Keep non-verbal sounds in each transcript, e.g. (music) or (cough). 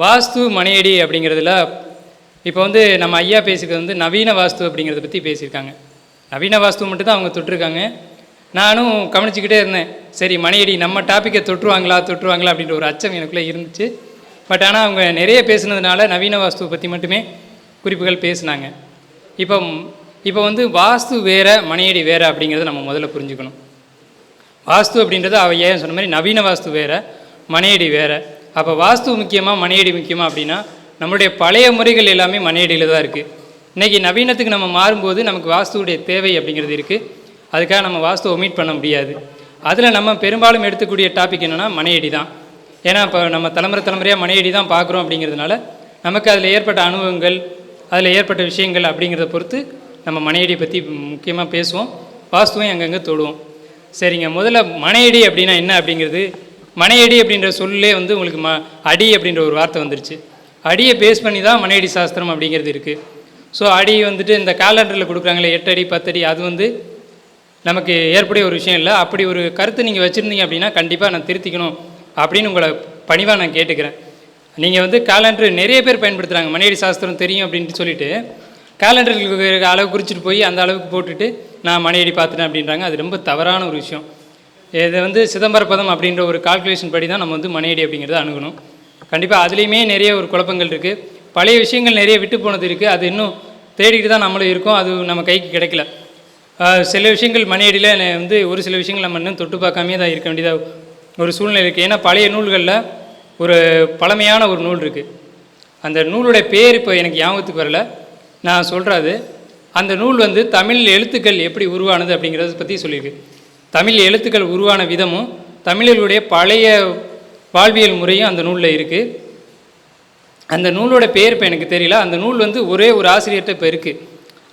வாஸ்து மனையடி அப்படிங்கிறதுல இப்போ வந்து நம்ம ஐயா பேசிக்கிறது வந்து நவீன வாஸ்து அப்படிங்கிறத பற்றி பேசியிருக்காங்க. நவீன வாஸ்து மட்டும்தான் அவங்க தொட்டிருக்காங்க. நானும் கவனிச்சுக்கிட்டே இருந்தேன். சரி மனையடி நம்ம டாப்பிக்கை தொட்டுருவாங்களா தொட்டுருவாங்களா அப்படின்ற ஒரு அச்சம் எனக்குள்ளே இருந்துச்சு. பட் ஆனால் அவங்க நிறைய பேசுனதுனால நவீன வாஸ்துவை பற்றி மட்டுமே குறிப்புகள் பேசுனாங்க. இப்போ இப்போ வந்து வாஸ்து வேற மனையடி வேற அப்படிங்கிறத நம்ம முதல்ல புரிஞ்சுக்கணும். வாஸ்து அப்படின்றது அவ ஏன் சொன்ன மாதிரி நவீன வாஸ்து வேற மனையடி வேற அப்போ வாஸ்து முக்கியமாக மனையடி முக்கியமாக அப்படின்னா நம்மளுடைய பழைய முறைகள் எல்லாமே மனையடியில் தான் இருக்குது இன்றைக்கி நவீனத்துக்கு நம்ம மாறும்போது நமக்கு வாஸ்துவுடைய தேவை அப்படிங்கிறது இருக்குது அதுக்காக நம்ம வாஸ்து ஒமிட் பண்ண முடியாது. அதில் நம்ம பெரும்பாலும் எடுத்துக்கூடிய டாபிக் என்னென்னா மனையடி தான். ஏன்னா இப்போ நம்ம தலைமுறை தலைமுறையாக மனையடி தான் பார்க்குறோம் அப்படிங்கிறதுனால நமக்கு அதில் ஏற்பட்ட அனுபவங்கள் அதில் ஏற்பட்ட விஷயங்கள் அப்படிங்கிறத பொறுத்து நம்ம மனையடியை பற்றி முக்கியமாக பேசுவோம். வாஸ்துவையும் அங்கங்கே தொடுவோம். சரிங்க முதல்ல மனையடி அப்படின்னா என்ன அப்படிங்கிறது மனையடி அப்படின்ற சொல்லே வந்து உங்களுக்கு ம அடி அப்படின்ற ஒரு வார்த்தை வந்துருச்சு. அடியை பேஸ் பண்ணி தான் மனையடி சாஸ்திரம் அப்படிங்கிறது இருக்குது ஸோ அடி வந்துட்டு இந்த காலண்டரில் கொடுக்குறாங்களே எட்டடி பத்தடி அது வந்து நமக்கு ஏற்புடைய ஒரு விஷயம் இல்லை. அப்படி ஒரு கருத்து நீங்கள் வச்சுருந்தீங்க அப்படின்னா கண்டிப்பாக நான் திருத்திக்கணும் அப்படின்னு உங்களை பணிவாக நான் கேட்டுக்கிறேன். நீங்கள் வந்து காலண்டர் நிறைய பேர் பயன்படுத்துகிறாங்க மனையடி சாஸ்திரம் தெரியும் அப்படின்ட்டு சொல்லிட்டு காலண்டருக்கு அளவு குறிச்சிட்டு போய் அந்த அளவுக்கு போட்டுட்டு நான் மனையடி பார்த்துட்டேன் அப்படின்றாங்க. அது ரொம்ப தவறான ஒரு விஷயம். இது வந்து சிதம்பர பதம் அப்படின்ற ஒரு கால்குலேஷன் படி தான் நம்ம வந்து மனையடி அப்படிங்கிறத அணுகணும். கண்டிப்பாக அதுலேயுமே நிறைய ஒரு குழப்பங்கள் இருக்குது பழைய விஷயங்கள் நிறைய விட்டு போனது இருக்குது அது இன்னும் தேடிக்கிட்டு தான் நம்மளும் இருக்கோம். அது நம்ம கைக்கு கிடைக்கல. சில விஷயங்கள் மனையடியில் வந்து ஒரு சில விஷயங்கள் நம்ம இன்னும் தொட்டு பார்க்காமே தான் இருக்க வேண்டியதாக ஒரு சூழ்நிலை இருக்குது ஏன்னா பழைய நூல்களில் ஒரு பழமையான ஒரு நூல் இருக்குது அந்த நூலுடைய பேர் இப்போ எனக்கு ஞாபகத்துக்கு வரல. நான் சொல்கிறது அந்த நூல் வந்து தமிழ் எழுத்துக்கள் எப்படி உருவானது அப்படிங்கிறத பற்றி சொல்லியிருக்கு. தமிழ் எழுத்துக்கள் உருவான விதமும் தமிழர்களுடைய பழைய வாழ்வியல் முறையும் அந்த நூலில் இருக்குது அந்த நூலோட பேர் இப்போ எனக்கு தெரியல. அந்த நூல் வந்து ஒரே ஒரு ஆசிரியர்கிட்ட இப்போ இருக்குது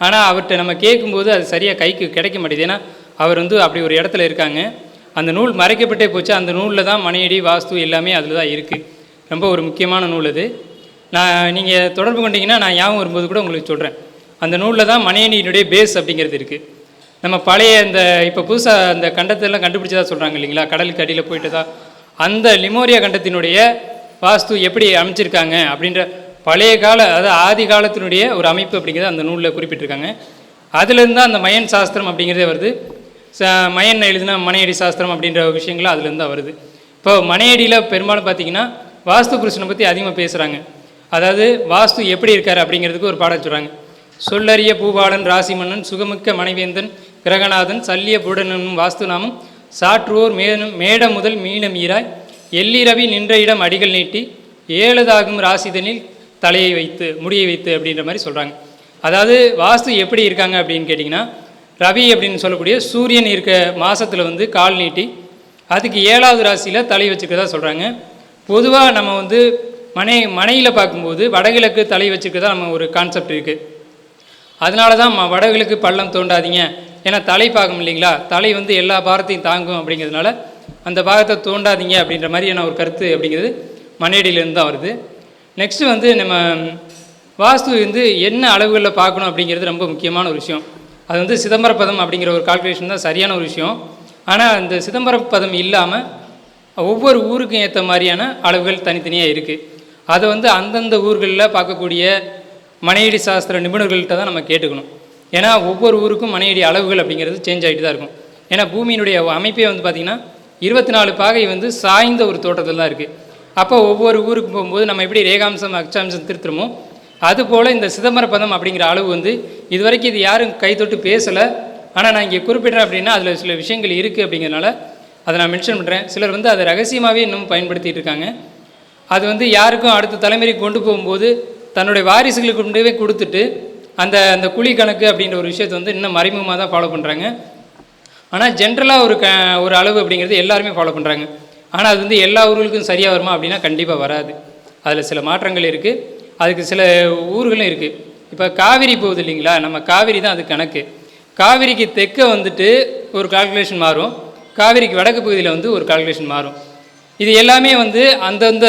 ஆனால் அவர்கிட்ட நம்ம கேட்கும்போது அது சரியாக கைக்கு கிடைக்க மாட்டேது. ஏன்னா அவர் வந்து அப்படி ஒரு இடத்துல இருக்காங்க. அந்த நூல் மறைக்கப்பட்டே போச்சு. அந்த நூலில் தான் மனையடி வாஸ்து எல்லாமே அதில் தான் இருக்குது ரொம்ப ஒரு முக்கியமான நூல் அது. நான் நீங்கள் தொடர்பு கொண்டீங்கன்னா நான் ஞாபகம் வரும்போது கூட உங்களுக்கு சொல்கிறேன் அந்த நூலில் தான் மனையணியினுடைய பேஸ் அப்படிங்கிறது இருக்குது நம்ம பழைய இந்த இப்போ புதுசாக அந்த கண்டத்தெல்லாம் கண்டுபிடிச்சதா சொல்கிறாங்க இல்லைங்களா? கடலுக்கு அடியில் போயிட்டு தான். அந்த லிமோரியா கண்டத்தினுடைய வாஸ்து எப்படி அமைச்சிருக்காங்க அப்படின்ற பழைய கால அதாவது ஆதி காலத்தினுடைய ஒரு அமைப்பு அப்படிங்கிறத அந்த நூலில் குறிப்பிட்டிருக்காங்க. அதுலேருந்து தான் அந்த மயன் சாஸ்திரம் அப்படிங்கிறதே வருது. ச மயன் எழுதினா மனையடி சாஸ்திரம் அப்படின்ற விஷயங்கள் அதுலேருந்து தான் வருது. இப்போ மனையடியில் பெரும்பாலும் பார்த்தீங்கன்னா வாஸ்து புருஷனை பற்றி அதிகமாக பேசுகிறாங்க அதாவது வாஸ்து எப்படி இருக்கார் அப்படிங்கிறதுக்கு ஒரு பாடம் சொல்கிறாங்க சொல்லறிய பூபாலன் ராசிமன்னன் சுகமிக்க மனைவேந்தன் கிரகநாதன் சல்லிய புடனும் வாஸ்து நாமம் சாற்றுவோர் மேலும் மேட முதல் மீனம் ஈராய் எல்லிரவி நின்ற இடம் அடிகள் நீட்டி ஏழுதாகும் ராசிதனில் தலையை வைத்து முடியை வைத்து அப்படின்ற மாதிரி சொல்கிறாங்க அதாவது வாஸ்து எப்படி இருக்காங்க அப்படின்னு கேட்டிங்கன்னா ரவி அப்படின்னு சொல்லக்கூடிய சூரியன் இருக்க மாதத்தில் வந்து கால் நீட்டி அதுக்கு ஏழாவது ராசியில் தலை வச்சுக்கிறதா சொல்கிறாங்க பொதுவாக நம்ம வந்து மனை மனையில் பார்க்கும்போது வடகிழக்கு தலை வச்சுக்கிறதா நம்ம ஒரு கான்செப்ட் இருக்குது அதனால தான் வடகிழக்கு பள்ளம் தோண்டாதீங்க. ஏன்னா தலை பாகம் இல்லைங்களா? தலை வந்து எல்லா பாரத்தையும் தாங்கும் அப்படிங்கிறதுனால அந்த பாகத்தை தோண்டாதீங்க அப்படின்ற மாதிரியான ஒரு கருத்து அப்படிங்கிறது மனையடியிலேருந்து தான் வருது. நெக்ஸ்ட்டு வந்து நம்ம வாஸ்து வந்து என்ன அளவுகளில் பார்க்கணும் அப்படிங்கிறது ரொம்ப முக்கியமான ஒரு விஷயம். அது வந்து சிதம்பர பதம் அப்படிங்கிற ஒரு கால்குலேஷன் தான் சரியான ஒரு விஷயம். ஆனால் அந்த சிதம்பர பதம் இல்லாமல் ஒவ்வொரு ஊருக்கும் ஏற்ற மாதிரியான அளவுகள் தனித்தனியாக இருக்குது அதை வந்து அந்தந்த ஊர்களில் பார்க்கக்கூடிய மனையடி சாஸ்திர நிபுணர்கள்ட்ட தான் நம்ம கேட்டுக்கணும். ஏன்னா ஒவ்வொரு ஊருக்கும் மனையடி அளவுகள் அப்படிங்கிறது சேஞ்ச் ஆகிட்டு தான் இருக்கும். ஏன்னா பூமியினுடைய அமைப்பே வந்து பார்த்திங்கன்னா இருபத்தி நாலு பாகை வந்து சாய்ந்த ஒரு தோட்டத்தில் தான் இருக்குது அப்போ ஒவ்வொரு ஊருக்கு போகும்போது நம்ம எப்படி ரேகாம்சம் அக்ஷாம்சம் திருத்துறோமோ அதுபோல் இந்த சிதம்பர பதம் அப்படிங்கிற அளவு வந்து இதுவரைக்கும் இது யாரும் கைத்தொட்டு பேசலை. ஆனால் நான் இங்கே குறிப்பிட்றேன் அப்படின்னா அதில் சில விஷயங்கள் இருக்குது அப்படிங்கிறனால அதை நான் மென்ஷன் பண்ணுறேன் சிலர் வந்து அதை ரகசியமாகவே இன்னும் பயன்படுத்திட்டு இருக்காங்க. அது வந்து யாருக்கும் அடுத்த தலைமுறைக்கு கொண்டு போகும்போது தன்னுடைய வாரிசுகளுக்கு கொண்டு போய் கொடுத்துட்டு அந்த அந்த குழி கணக்கு அப்படின்ற ஒரு விஷயத்தை வந்து இன்னும் மறைமுகமாக தான் ஃபாலோ பண்ணுறாங்க ஆனால் ஜென்ரலாக ஒரு க ஒரு அளவு அப்படிங்கிறது எல்லாருமே ஃபாலோ பண்ணுறாங்க ஆனால் அது வந்து எல்லா ஊர்களுக்கும் சரியாக வருமா அப்படின்னா கண்டிப்பாக வராது. அதில் சில மாற்றங்கள் இருக்குது அதுக்கு சில ஊர்களும் இருக்குது இப்போ காவிரி போகுது இல்லைங்களா? நம்ம காவிரி தான் அது கணக்கு. காவிரிக்கு தெற்க வந்துட்டு ஒரு கால்குலேஷன் மாறும். காவிரிக்கு வடக்கு பகுதியில் வந்து ஒரு கால்குலேஷன் மாறும். இது எல்லாமே வந்து அந்தந்த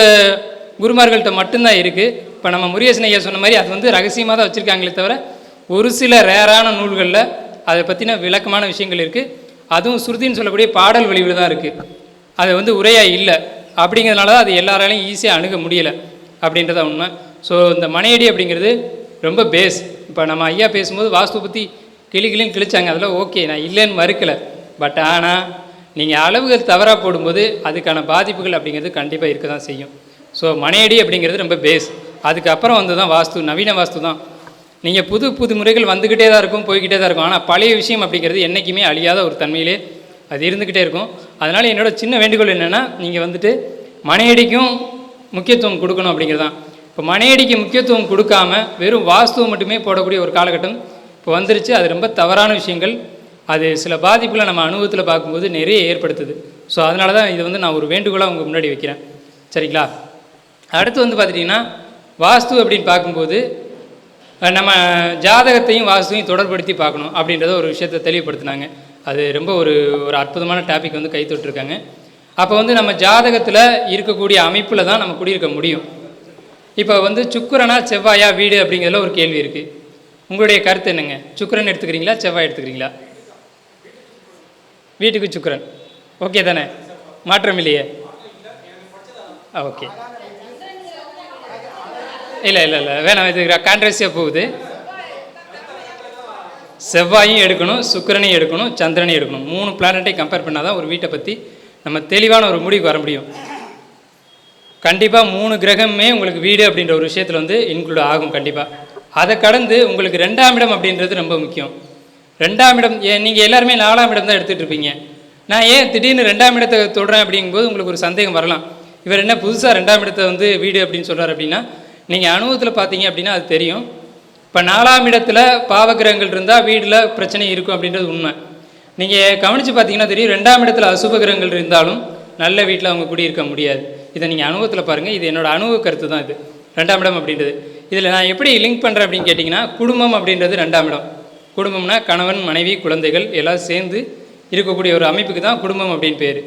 குருமார்கள்ட்ட மட்டும்தான் இருக்குது இப்போ நம்ம முருகேசன் ஐயா சொன்ன மாதிரி அது வந்து ரகசியமாக தான் வச்சுருக்காங்களே தவிர ஒரு சில ரேரான நூல்களில் அதை பற்றின விளக்கமான விஷயங்கள் இருக்குது அதுவும் சுருதின்னு சொல்லக்கூடிய பாடல் வழிவில் தான் இருக்குது அது வந்து உரையாக இல்லை. அப்படிங்கிறதுனால தான் அது எல்லாராலையும் ஈஸியாக அணுக முடியலை. அப்படின்றத உண்மை. ஸோ இந்த மனையடி அப்படிங்கிறது ரொம்ப பேஸ் இப்போ நம்ம ஐயா பேசும்போது வாஸ்து பற்றி கிளி கிளின்னு கிழிச்சாங்க. அதெல்லாம் ஓகே நான் இல்லைன்னு மறுக்கலை. பட் ஆனால் நீங்கள் அளவுகள் தவறாக போடும்போது அதுக்கான பாதிப்புகள் அப்படிங்கிறது கண்டிப்பாக இருக்க தான் செய்யும். ஸோ மனையடி அப்படிங்கிறது ரொம்ப பேஸ் அதுக்கப்புறம் வந்து தான் வாஸ்து நவீன வாஸ்து தான் நீங்கள் புது புது முறைகள் வந்துக்கிட்டே தான் இருக்கும் போய்கிட்டே தான் இருக்கும். ஆனால் பழைய விஷயம் அப்படிங்கிறது என்றைக்குமே அழியாத ஒரு தன்மையிலே அது இருந்துக்கிட்டே இருக்கும். அதனால் என்னோடய சின்ன வேண்டுகோள் என்னென்னா நீங்கள் வந்துட்டு மனையடிக்கும் முக்கியத்துவம் கொடுக்கணும் அப்படிங்கிறது தான் இப்போ மனையடிக்கு முக்கியத்துவம் கொடுக்காம வெறும் வாஸ்துவை மட்டுமே போடக்கூடிய ஒரு காலகட்டம் இப்போ வந்துருச்சு. அது ரொம்ப தவறான விஷயங்கள். அது சில பாதிப்புகளை நம்ம அனுபவத்தில் பார்க்கும்போது நிறைய ஏற்படுத்துது. ஸோ அதனால தான் இது வந்து நான் ஒரு வேண்டுகோளாக உங்கள் முன்னாடி வைக்கிறேன். சரிங்களா? அடுத்து வந்து பார்த்துட்டிங்கன்னா வாஸ்து அப்படின்னு பார்க்கும்போது நம்ம ஜாதகத்தையும் வாஸ்துவையும் தொடர்படுத்தி பார்க்கணும் அப்படின்றத ஒரு விஷயத்தை தெளிவுபடுத்தினாங்க. அது ரொம்ப ஒரு ஒரு அற்புதமான டாபிக் வந்து கை தொட்டிருக்காங்க. அப்போ வந்து நம்ம ஜாதகத்தில் இருக்கக்கூடிய அமைப்பில் தான் நம்ம குடியிருக்க முடியும். இப்போ வந்து சுக்கரனா செவ்வாயா வீடு அப்படிங்கிறதுல ஒரு கேள்வி இருக்குது உங்களுடைய கருத்து என்னங்க? சுக்கரன் எடுத்துக்கிறீங்களா செவ்வாய் எடுத்துக்கிறீங்களா? வீட்டுக்கு சுக்கரன். ஓகே தானே? மாற்றம் இல்லையே? ஆ ஓகே. இல்லை இல்லை இல்லை. வேணாம் இது கான்ட்ரவர்சியாக போகுது. செவ்வாயும் எடுக்கணும் சுக்கிரனையும் எடுக்கணும் சந்திரனையும் எடுக்கணும். மூணு பிளானட்டையும் கம்பேர் பண்ணால் தான் ஒரு வீட்டை பற்றி நம்ம தெளிவான ஒரு முடிவுக்கு வர முடியும். கண்டிப்பாக மூணு கிரகமே உங்களுக்கு வீடு அப்படின்ற ஒரு விஷயத்தில் வந்து இன்க்ளூட் ஆகும் கண்டிப்பாக அதை கடந்து உங்களுக்கு ரெண்டாம் இடம் அப்படின்றது ரொம்ப முக்கியம். ரெண்டாம் இடம் ஏன் நீங்கள் எல்லாருமே நாலாம் இடம் தான் எடுத்துகிட்டு இருப்பீங்க. நான் ஏன் திடீர்னு ரெண்டாம் இடத்தை தொடுறேன் அப்படிங்கும்போது உங்களுக்கு ஒரு சந்தேகம் வரலாம். இவர் என்ன புதுசாக ரெண்டாம் இடத்தை வந்து வீடு அப்படின்னு சொல்கிறார் அப்படின்னா நீங்கள் அனுபவத்தில் பார்த்தீங்க அப்படின்னா அது தெரியும். இப்போ நாலாம் இடத்துல பாவகிரகங்கள் இருந்தால் வீட்டில் பிரச்சனை இருக்கும் அப்படின்றது உண்மை. நீங்கள் கவனித்து பார்த்தீங்கன்னா தெரியும் ரெண்டாம் இடத்துல அசுப கிரகங்கள் இருந்தாலும் நல்ல வீட்டில் அவங்க குடியிருக்க முடியாது. இதை நீங்கள் அனுபவத்தில் பாருங்கள் இது என்னோடய அனுபவ கருத்து தான் இது. ரெண்டாம் இடம் அப்படின்றது. இதில் நான் எப்படி லிங்க் பண்ணுறேன் அப்படின்னு கேட்டிங்கன்னா குடும்பம் அப்படின்றது ரெண்டாம் இடம். குடும்பம்னா கணவன் மனைவி குழந்தைகள் எல்லாம் சேர்ந்து இருக்கக்கூடிய ஒரு அமைப்புக்கு தான் குடும்பம் அப்படின்னு பேர்.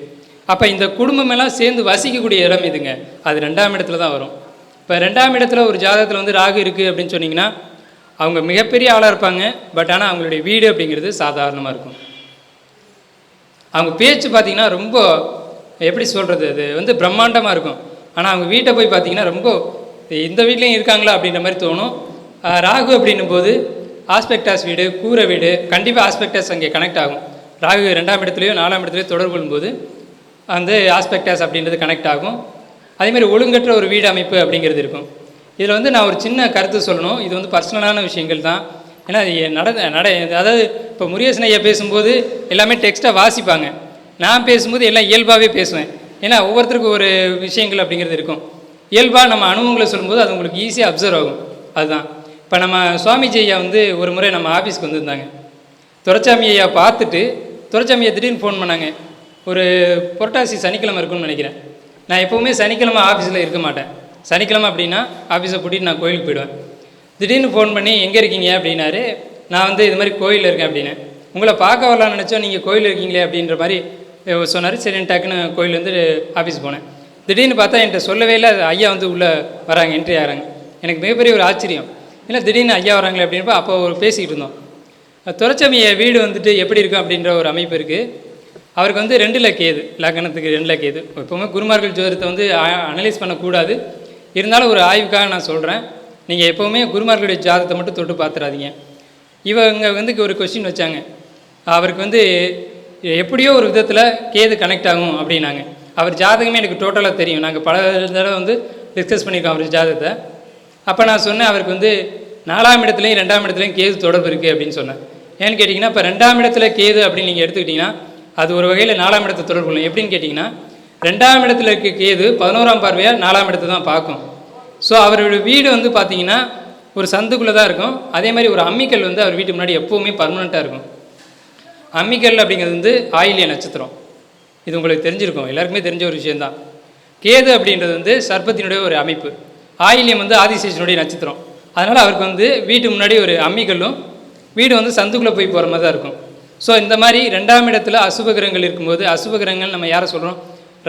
அப்போ இந்த குடும்பம் எல்லாம் சேர்ந்து வசிக்கக்கூடிய இடம் இதுங்க அது ரெண்டாம் இடத்துல தான் வரும். இப்போ ரெண்டாம் இடத்துல ஒரு ஜாதகத்தில் வந்து ராகு இருக்குது அப்படின்னு சொன்னிங்கன்னா அவங்க மிகப்பெரிய ஆளாக இருப்பாங்க. பட் ஆனால் அவங்களுடைய வீடு அப்படிங்கிறது சாதாரணமாக இருக்கும். அவங்க பேச்சு பார்த்தீங்கன்னா ரொம்ப எப்படி சொல்கிறது அது வந்து பிரம்மாண்டமாக இருக்கும். ஆனால் அவங்க வீட்டை போய் பார்த்தீங்கன்னா ரொம்ப இந்த வீட்லேயும் இருக்காங்களா அப்படின்ற மாதிரி தோணும். ராகு அப்படின்னும் போது ஆஸ்பெக்டாஸ் வீடு கூரை வீடு கண்டிப்பாக ஆஸ்பெக்டாஸ் அங்கே கனெக்ட் ஆகும். ராகு ரெண்டாம் இடத்துலையோ நாலாம் இடத்துலையோ தொடர்பு கொள்ளும்போது வந்து ஆஸ்பெக்டாஸ் அப்படின்றது கனெக்ட் ஆகும். அதேமாதிரி ஒழுங்கற்ற ஒரு வீடு அமைப்பு அப்படிங்கிறது இருக்கும். இதில் வந்து நான் ஒரு சின்ன கருத்து சொல்லணும். இது வந்து பர்சனலான விஷயங்கள் தான். ஏன்னா அது நட நட அதாவது இப்போ முருகேசன் ஐயா பேசும்போது எல்லாமே டெக்ஸ்ட்டாக வாசிப்பாங்க. நான் பேசும்போது எல்லாம் இயல்பாகவே பேசுவேன். ஏன்னா ஒவ்வொருத்தருக்கும் ஒரு விஷயங்கள் அப்படிங்கிறது இருக்கும். இயல்பாக நம்ம அனுபவங்களை சொல்லும்போது அது உங்களுக்கு ஈஸியாக அப்சர்வ் ஆகும். அதுதான். இப்போ நம்ம சுவாமிஜி ஐயா வந்து ஒரு முறை நம்ம ஆஃபீஸ்க்கு வந்திருந்தாங்க. துரைச்சாமி ஐயா பார்த்துட்டு துரைச்சாமி ஐயா திடீர்னு ஃபோன் பண்ணாங்க. ஒரு புரட்டாசி சனிக்கிழமை இருக்கும்னு நினைக்கிறேன். நான் எப்போவுமே சனிக்கிழமை ஆஃபீஸில் இருக்க மாட்டேன். சனிக்கிழமை அப்படின்னா ஆஃபீஸை கூட்டிகிட்டு நான் கோயிலுக்கு போயிடுவேன். திடீர்னு ஃபோன் பண்ணி எங்கே இருக்கீங்க? அப்படின்னாரு. நான் வந்து இது மாதிரி கோயிலில் இருக்கேன் அப்படின்னு. உங்களை பார்க்க வரலாம்னு நினச்சோம் நீங்கள் கோயில் இருக்கீங்களே அப்படின்ற மாதிரி சொன்னார். சரி டக்குன்னு கோயில் வந்து ஆஃபீஸ் போனேன். திடீர்னு பார்த்தா என்கிட்ட சொல்லவே இல்லை. ஐயா வந்து உள்ளே வராங்க என்ட்ரி ஆகிறாங்க எனக்கு மிகப்பெரிய ஒரு ஆச்சரியம். இல்லை திடீர்னு ஐயா வராங்களே அப்படின்றப்ப அப்போ ஒரு பேசிக்கிட்டு இருந்தோம். துரைச்சமிய வீடு வந்துட்டு எப்படி இருக்கும் அப்படின்ற ஒரு அமைப்பு இருக்குது அவருக்கு வந்து ரெண்டில் கேது லக்னத்துக்கு ரெண்டில் கேது எப்போவுமே குருமார்கள் ஜோதிடத்தை வந்து அனலைஸ் பண்ணக்கூடாது. இருந்தாலும் ஒரு ஆய்வுக்காக நான் சொல்கிறேன் நீங்கள் எப்போவுமே குருமார்களுடைய ஜாதகத்தை மட்டும் தொட்டு பார்த்துறாதீங்க இவங்க வந்து ஒரு கொஸ்டின் வச்சாங்க. அவருக்கு வந்து எப்படியோ ஒரு விதத்தில் கேது கனெக்ட் ஆகும் அப்படின்னாங்க. அவர் ஜாதகமே எனக்கு டோட்டலாக தெரியும். நாங்கள் பல தடவை வந்து டிஸ்கஸ் பண்ணியிருக்கோம் அவர் ஜாதகத்தை. அப்போ நான் சொன்னேன் அவருக்கு வந்து நாலாம் இடத்துலையும் ரெண்டாம் இடத்துலையும் கேது தொடர்பு இருக்குது அப்படின்னு சொன்னேன். ஏன்னு கேட்டிங்கன்னா இப்போ ரெண்டாம் இடத்துல கேது அப்படின்னு நீங்கள் எடுத்துக்கிட்டிங்கன்னா அது ஒரு வகையில் நாலாம் இடத்தை தொடர்பு கொள்ளும். எப்படின்னு கேட்டிங்கன்னா ரெண்டாம் இடத்துல இருக்க கேது பதினோராம் பார்வையாக நாலாம் இடத்தை தான் பார்க்கும். ஸோ அவரோட வீடு வந்து பார்த்தீங்கன்னா ஒரு சந்துக்குள்ளே தான் இருக்கும். அதே மாதிரி ஒரு அம்மிக்கல் வந்து அவர் வீட்டு முன்னாடி எப்போவுமே பர்மனெண்ட்டாக இருக்கும். அம்மிக்கல் அப்படிங்கிறது வந்து ஆயிலிய நட்சத்திரம். இது உங்களுக்கு தெரிஞ்சிருக்கும். எல்லாருக்குமே தெரிஞ்ச ஒரு விஷயந்தான் கேது அப்படின்றது வந்து சர்ப்பத்தினுடைய ஒரு அமைப்பு. ஆயில்யம் வந்து ஆதிசேஷனுடைய நட்சத்திரம். அதனால் அவருக்கு வந்து வீட்டு முன்னாடி ஒரு அம்மிக்கல்லும் வீடு வந்து சந்துக்குள்ளே போய் போகிற மாதிரி தான் இருக்கும். ஸோ இந்த மாதிரி ரெண்டாம் இடத்துல அசுபகிரகங்கள் இருக்கும்போது அசுபகிரகங்கள் நம்ம யாரை சொல்கிறோம்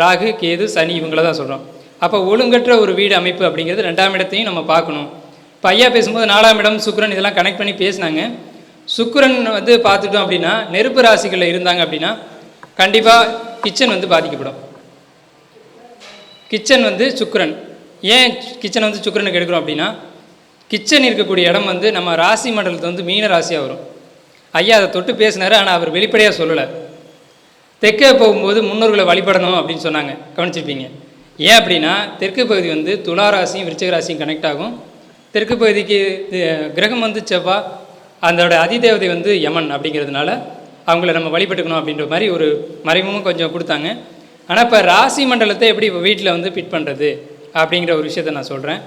ராகு கேது சனி இவங்கள தான் சொல்கிறோம் அப்போ ஒழுங்கற்ற ஒரு வீடு அமைப்பு அப்படிங்கிறது ரெண்டாம் இடத்தையும் நம்ம பார்க்கணும். இப்போ ஐயா பேசும்போது நாலாம் இடம் சுக்கரன் இதெல்லாம் கனெக்ட் பண்ணி பேசினாங்க. சுக்கரன் வந்து பார்த்துட்டோம் அப்படின்னா நெருப்பு ராசிகளில் இருந்தாங்க அப்படின்னா கண்டிப்பாக கிச்சன் வந்து பாதிக்கப்படும். கிச்சன் வந்து சுக்கரன். ஏன் கிச்சனை வந்து சுக்கரனுக்கு எடுக்கிறோம் அப்படின்னா கிச்சன் இருக்கக்கூடிய இடம் வந்து நம்ம ராசி மண்டலத்தை வந்து மீன ராசியாக வரும். ஐயா அதை தொட்டு பேசினார் ஆனால் அவர் வெளிப்படையாக சொல்லலை. தெற்கே போகும்போது முன்னோர்களை வழிபடணும் அப்படின்னு சொன்னாங்க. கவனிச்சிருப்பீங்க. ஏன் அப்படின்னா தெற்கு பகுதி வந்து துலா ராசியும் விருச்சிக ராசியும் கனெக்ட் ஆகும். தெற்கு பகுதிக்கு கிரகம் வந்து செவ்வா அதோட அதிதேவதை வந்து யமன் அப்படிங்கிறதுனால அவங்கள நம்ம வழிபட்டுக்கணும் அப்படின்ற மாதிரி ஒரு மறைமுகம் கொஞ்சம் கொடுத்தாங்க. ஆனால் இப்போ ராசி மண்டலத்தை எப்படி வீட்டில் வந்து ஃபிட் பண்ணுறது அப்படிங்கிற ஒரு விஷயத்தை நான் சொல்கிறேன்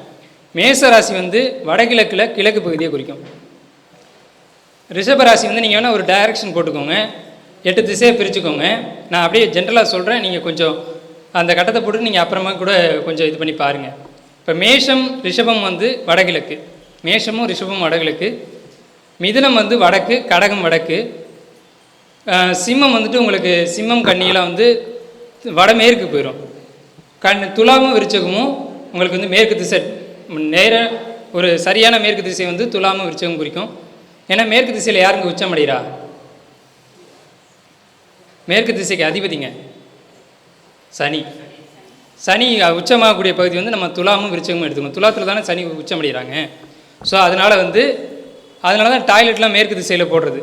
மேச ராசி வந்து வடகிழக்கில் கிழக்கு பகுதியை குறிக்கும். ரிஷபராசி வந்து நீங்கள் வேணால் ஒரு டைரக்ஷன் போட்டுக்கோங்க. எட்டு திசையை பிரிச்சுக்கோங்க. நான் அப்படியே ஜென்ரலாக சொல்கிறேன் நீங்கள் கொஞ்சம் அந்த கட்டத்தை போட்டு நீங்கள் அப்புறமா கூட கொஞ்சம் இது பண்ணி பாருங்கள் இப்போ மேஷம் ரிஷபம் வந்து வடகிழக்கு. மேஷமும் ரிஷபம் வடகிழக்கு. மிதுனம் வந்து வடக்கு கடகம் வடக்கு. சிம்மம் வந்துட்டு உங்களுக்கு சிம்மம் கண்ணியெல்லாம் வந்து வடமேற்கு போயிடும் கண் துலாமும் விருச்சகமும் உங்களுக்கு வந்து மேற்கு திசை நேர ஒரு சரியான மேற்கு திசை வந்து துலாமும் விருச்சகம் குறிக்கும். ஏன்னா மேற்கு திசையில் யாருங்க உச்சமடைகிறா மேற்கு திசைக்கு அதிபதிங்க. சனி. சனி உச்சமாகக்கூடிய பகுதி வந்து நம்ம துலாமும் விருச்சகமும் எடுத்துக்கணும். துலாத்தில் தானே சனி உச்சமடைகிறாங்க ஸோ அதனால் வந்து அதனால தான் டாய்லெட்லாம் மேற்கு திசையில் போடுறது.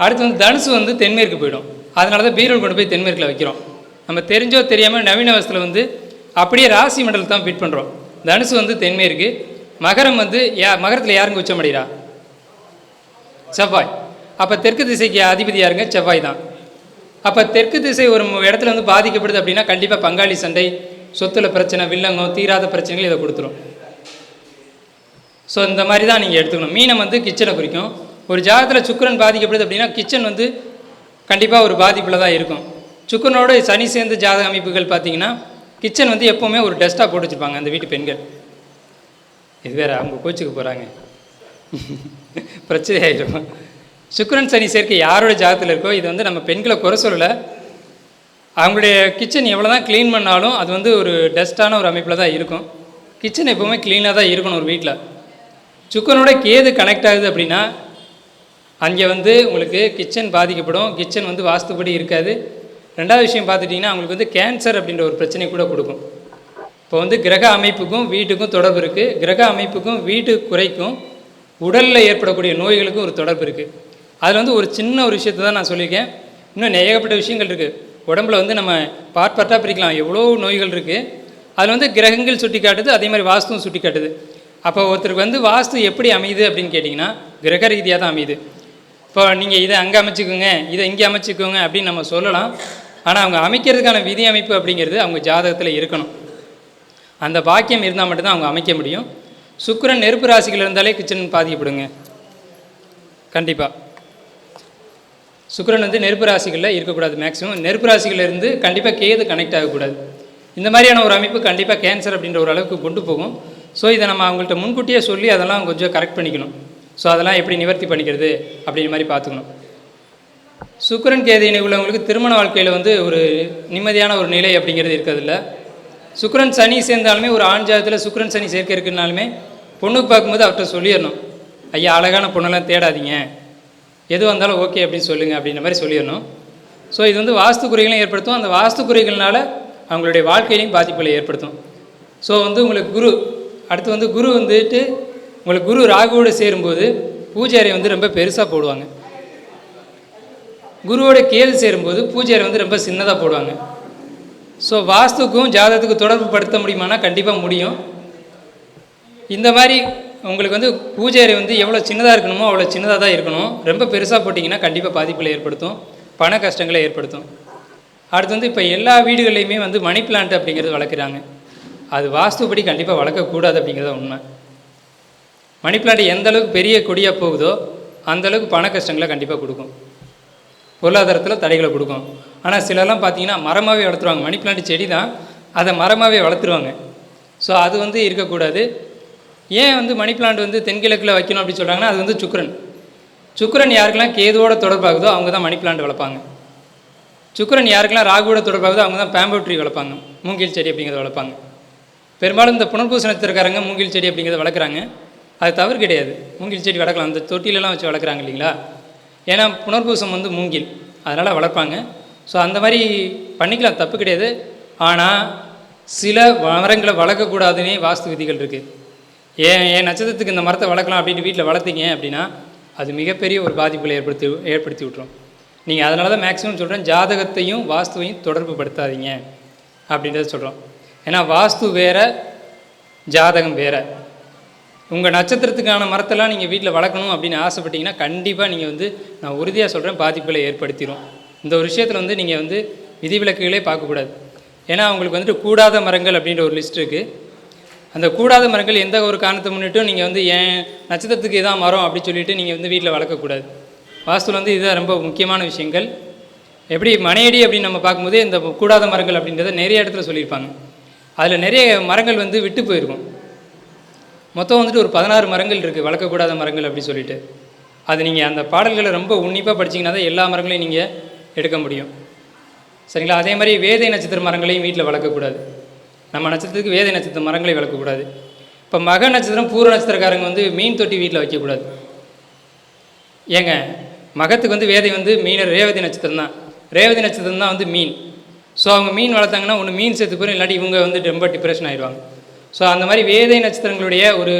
அடுத்து வந்து தனுசு வந்து தென்மேற்கு போயிடும். அதனால தான் பீரோல் கொண்டு போய் தென்மேற்கில் வைக்கிறோம். நம்ம தெரிஞ்சோ தெரியாமல் நவீன வசத்தில் வந்து அப்படியே ராசி மண்டலத்தை தான் ஃபிட் பண்ணுறோம் தனுசு வந்து தென்மேற்கு. மகரம் வந்து யா மகரத்தில் யாருங்க உச்சமடைகிறா செவ்வாய். அப்போ தெற்கு திசைக்கு அதிபதி யாருங்க? செவ்வாய் தான். அப்போ தெற்கு திசை ஒரு இடத்துல வந்து பாதிக்கப்படுது அப்படின்னா கண்டிப்பாக பங்காளி சண்டை சொத்துல பிரச்சனை வில்லங்கம் தீராத பிரச்சனைகள் இதை கொடுத்துரும். ஸோ இந்த மாதிரி தான் நீங்கள் எடுத்துக்கணும். மீனம் வந்து கிச்சனை குறிக்கும். ஒரு ஜாதகத்தில் சுக்கரன் பாதிக்கப்படுது அப்படின்னா கிச்சன் வந்து கண்டிப்பாக ஒரு பாதிப்பில் தான் இருக்கும். சுக்கரனோட சனி சேர்ந்த ஜாதக அமைப்புகள் பார்த்தீங்கன்னா கிச்சன் வந்து எப்போவுமே ஒரு டஸ்ட்டாக போட்டு வச்சுருப்பாங்க அந்த வீட்டு பெண்கள். இது வேறு அவங்க கோச்சுக்கு போகிறாங்க (laughs) பிரச்சனை ஆயிடும் சுக்கரன் சனி சேர்க்கை யாரோட ஜாதகத்தில் இருக்கோ இது வந்து நம்ம பெண்களை குறை சொல்லலை. அவங்களுடைய கிச்சன் எவ்வளோ தான் க்ளீன் பண்ணாலும் அது வந்து ஒரு டஸ்ட்டான ஒரு அமைப்பில் தான் இருக்கும். கிச்சன் எப்போவுமே க்ளீனாக தான் இருக்கணும் ஒரு வீட்டில் சுக்கரனோட கேது கனெக்ட் ஆகுது அப்படின்னா அங்கே வந்து உங்களுக்கு கிச்சன் பாதிக்கப்படும். கிச்சன் வந்து வாஸ்துப்படி இருக்காது. ரெண்டாவது விஷயம் பார்த்துட்டிங்கன்னா அவங்களுக்கு வந்து கேன்சர் அப்படின்ற ஒரு பிரச்சனை கூட கொடுக்கும். இப்போ வந்து கிரக அமைப்புக்கும் வீட்டுக்கும் தொடர்பு இருக்குது கிரக அமைப்புக்கும் வீட்டு குறைக்கும். உடலில் ஏற்படக்கூடிய நோய்களுக்கும் ஒரு தொடர்பு இருக்குது அதில் வந்து ஒரு சின்ன ஒரு விஷயத்தை தான் நான் சொல்லியிருக்கேன். இன்னும் ஏகப்பட்ட விஷயங்கள் இருக்குது உடம்புல வந்து நம்ம பார்ட் பார்ட்டாக பிரிக்கலாம். எவ்வளோ நோய்கள் இருக்குது அதில் வந்து கிரகங்கள் சுட்டி காட்டுது. அதே மாதிரி வாஸ்துவும் சுட்டி காட்டுது. அப்போ ஒருத்தருக்கு வந்து வாஸ்து எப்படி அமையுது அப்படின்னு கேட்டிங்கன்னா கிரக ரீதியாக தான் அமையுது. இப்போ நீங்கள் இதை அங்கே அமைச்சுக்கோங்க இதை இங்கே அமைச்சுக்கோங்க அப்படின்னு நம்ம சொல்லலாம். ஆனால் அவங்க அமைக்கிறதுக்கான விதி அமைப்பு அப்படிங்கிறது அவங்க ஜாதகத்தில் இருக்கணும். அந்த பாக்கியம் இருந்தால் மட்டும்தான் அவங்க அமைக்க முடியும். சுக்கரன் நெருப்பு ராசிகள் இருந்தாலே கிச்சன் பாதிக்கப்படுங்க கண்டிப்பாக சுக்கரன் வந்து நெருப்பு ராசிகளில் இருக்கக்கூடாது மேக்ஸிமம் நெருப்பு ராசிகளிலிருந்து கண்டிப்பாக கேது கனெக்ட் ஆகக்கூடாது. இந்த மாதிரியான ஒரு அமைப்பு கண்டிப்பாக கேன்சர் அப்படின்ற ஒரு அளவுக்கு கொண்டு போகும். ஸோ இதை நம்ம அவங்கள்ட்ட முன்கூட்டியே சொல்லி அதெல்லாம் கொஞ்சம் கரெக்ட் பண்ணிக்கணும். ஸோ அதெல்லாம் எப்படி நிவர்த்தி பண்ணிக்கிறது அப்படின்ற மாதிரி பார்த்துக்கணும். சுக்கரன் கேது இணை உள்ளவங்களுக்கு திருமண வாழ்க்கையில் வந்து ஒரு நிம்மதியான ஒரு நிலை அப்படிங்கிறது இருக்கிறதில்ல. சுக்கரன் சனி சேர்ந்தாலுமே ஒரு ஆண் ஜாதத்தில் சுக்கரன் சனி சேர்க்கை இருக்குனாலுமே பொண்ணுக்கு பார்க்கும்போது அவர்கிட்ட சொல்லிடணும். ஐயா அழகான பொண்ணெல்லாம் தேடாதீங்க. எது வந்தாலும் ஓகே அப்படின்னு சொல்லுங்கள் அப்படின்ற மாதிரி சொல்லிடணும். ஸோ இது வந்து வாஸ்து குறைகளையும் ஏற்படுத்தும். அந்த வாஸ்து குறைகள்னால அவங்களுடைய வாழ்க்கையிலையும் பாதிப்புகளை ஏற்படுத்தும். ஸோ வந்து உங்களுக்கு குரு அடுத்து வந்து குரு வந்துட்டு உங்களுக்கு குரு ராகுவோடு சேரும்போது பூஜை அறை வந்து ரொம்ப பெருசாக போடுவாங்க. குருவோட கேது சேரும்போது பூஜை அறை வந்து ரொம்ப சின்னதாக போடுவாங்க. ஸோ வாஸ்துக்கும் ஜாதகத்துக்கும் தொடர்பு படுத்த முடியுமானா கண்டிப்பாக முடியும். இந்த மாதிரி உங்களுக்கு வந்து பூஜை அறை வந்து எவ்வளோ சின்னதாக இருக்கணுமோ அவ்வளோ சின்னதாக தான் இருக்கணும். ரொம்ப பெருசாக போட்டிங்கன்னா கண்டிப்பாக பாதிப்புகளை ஏற்படுத்தும். பண கஷ்டங்களை ஏற்படுத்தும். அடுத்து வந்து இப்போ எல்லா வீடுகள்லையுமே வந்து மணி பிளான்ட் அப்படிங்கிறது வளர்க்குறாங்க. அது வாஸ்துப்படி கண்டிப்பாக வளர்க்கக்கூடாது அப்படிங்கிறத உண்மை. மணி பிளான்ட் எந்த அளவுக்கு பெரிய கொடியாக போகுதோ அந்த அளவுக்கு பண கஷ்டங்களை கண்டிப்பாக கொடுக்கும். பொருளாதாரத்தில் தடைகளை கொடுக்கும். ஆனால் சிலர்லாம் பார்த்தீங்கன்னா மரமாகவே வளர்த்துருவாங்க. மணி பிளான்ட் செடி தான் அதை மரமாகவே வளர்த்துருவாங்க. ஸோ அது வந்து இருக்கக்கூடாது. ஏன் வந்து மணி பிளான்ட் வந்து தென்கிழக்கில் வைக்கணும் அப்படின்னு சொல்கிறாங்கன்னா அது வந்து சுக்கிரன். சுக்கிரன் யாருக்கெல்லாம் கேதுவோட தொடர்பாகுதோ அவங்க தான் மணி பிளான்ட் வளர்ப்பாங்க. சுக்கிரன் யாருக்கெல்லாம் ராகுவோட தொடர்பாகுதோ அவங்க தான் பேம்பவுட்ரி வளர்ப்பாங்க. மூங்கில் செடி அப்படிங்கிறத வளர்ப்பாங்க. பெரும்பாலும் இந்த புனர்பூச நட்சத்திரக்காரங்க மூங்கில் செடி அப்படிங்கிறத வளர்க்குறாங்க. அது தவறு கிடையாது. மூங்கில் செடி வளர்க்கலாம். அந்த தொட்டிலெலாம் வச்சு வளர்க்குறாங்க இல்லைங்களா? ஏன்னா புனர்பூசம் வந்து மூங்கில். அதனால் வளர்ப்பாங்க. ஸோ அந்த மாதிரி பண்ணிக்கலாம். தப்பு கிடையாது. ஆனால் சில மரங்களை வளர்க்கக்கூடாதுன்னே வாஸ்து விதிகள் இருக்குது ஏன் என் நட்சத்திரத்துக்கு இந்த மரத்தை வளர்க்கலாம் அப்படின்ட்டு வீட்டில் வளர்த்தீங்க அப்படின்னா அது மிகப்பெரிய ஒரு பாதிப்புகளை ஏற்படுத்தி ஏற்படுத்தி விட்ரும் நீங்கள் அதனால தான் மேக்ஸிமம் சொல்கிறேன் ஜாதகத்தையும் வாஸ்துவையும் தொடர்பு படுத்தாதீங்க அப்படின்றத சொல்கிறோம் ஏன்னா வாஸ்து வேற ஜாதகம் வேறு. உங்கள் நட்சத்திரத்துக்கான மரத்தெல்லாம் நீங்கள் வீட்டில் வளர்க்கணும் அப்படின்னு ஆசைப்பட்டீங்கன்னா கண்டிப்பாக நீங்கள் வந்து நான் உறுதியாக சொல்கிறேன் பாதிப்புகளை ஏற்படுத்திடும் இந்த ஒரு விஷயத்தில் வந்து நீங்கள் வந்து விதிவிலக்குகளே பார்க்கக்கூடாது. ஏன்னா உங்களுக்கு வந்துட்டு கூடாத மரங்கள் அப்படின்ற ஒரு லிஸ்ட் இருக்குது அந்த கூடாத மரங்கள் எந்த ஒரு காரணத்தை முன்னிட்டும் நீங்கள் வந்து ஏன் நட்சத்திரத்துக்கு இதான் மரம்? அப்படின்னு சொல்லிட்டு நீங்கள் வந்து வீட்டில் வளர்க்கக்கூடாது. வாஸ்துவில் வந்து இதுதான் ரொம்ப முக்கியமான விஷயங்கள். எப்படி மனையடி அப்படின்னு நம்ம பார்க்கும்போது இந்த கூடாத மரங்கள் அப்படின்றத நிறைய இடத்துல சொல்லியிருப்பாங்க. அதில் நிறைய மரங்கள் வந்து விட்டு போயிருக்கும். மொத்தம் வந்துட்டு ஒரு பதினாறு மரங்கள் இருக்குது வளர்க்கக்கூடாத மரங்கள் அப்படி சொல்லிட்டு. அது நீங்கள் அந்த பாடல்களை ரொம்ப உன்னிப்பாக படிச்சீங்கன்னா தான் எல்லா மரங்களையும் நீங்கள் எடுக்க முடியும். சரிங்களா? அதே மாதிரி வேதை நட்சத்திர மரங்களையும் வீட்டில் வளர்க்கக்கூடாது. நம்ம நட்சத்திரத்துக்கு வேதை நட்சத்திர மரங்களை வளர்க்கக்கூடாது. இப்போ மக நட்சத்திரம் பூர்வ நட்சத்திரக்காரங்க வந்து மீன் தொட்டி வீட்டில் வைக்கக்கூடாது. ஏங்க மகத்துக்கு வந்து வேதை வந்து மீன் ரேவதி நட்சத்திரம் தான். ரேவதி நட்சத்திரம் தான் வந்து மீன். ஸோ அவங்க மீன் வளர்த்தாங்கன்னா ஒன்று மீன் சேர்த்து போயிடும் இல்லாட்டி இவங்க வந்து ரொம்ப டிப்ரெஷன் ஆயிடுவாங்க. ஸோ அந்த மாதிரி வேதை நட்சத்திரங்களுடைய ஒரு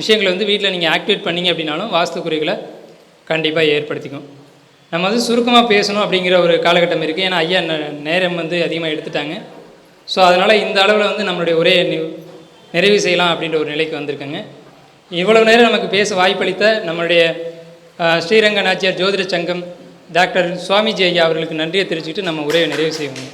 விஷயங்களை வந்து வீட்டில் நீங்கள் ஆக்டிவேட் பண்ணீங்க அப்படின்னாலும் வாஸ்து குறைகளை கண்டிப்பாக ஏற்படுத்திக்கும். நம்ம வந்து சுருக்கமாக பேசணும் அப்படிங்கிற ஒரு காலகட்டம் இருக்குது ஏன்னா ஐயா நேரம் வந்து அதிகமாக எடுத்துட்டாங்க. ஸோ அதனால் இந்த அளவில் வந்து நம்மளுடைய ஒரே நிறைவு செய்யலாம் அப்படின்ற ஒரு நிலைக்கு வந்திருக்கேங்க. இவ்வளவு நேரம் நமக்கு பேச வாய்ப்பளித்த நம்மளுடைய ஸ்ரீரங்க நாச்சியார் ஜோதிட சங்கம் டாக்டர் சுவாமிஜி ஐயா அவர்களுக்கு நன்றியை தெரிவிச்சுக்கிட்டு நம்ம உரையை நிறைவு செய்வோங்க.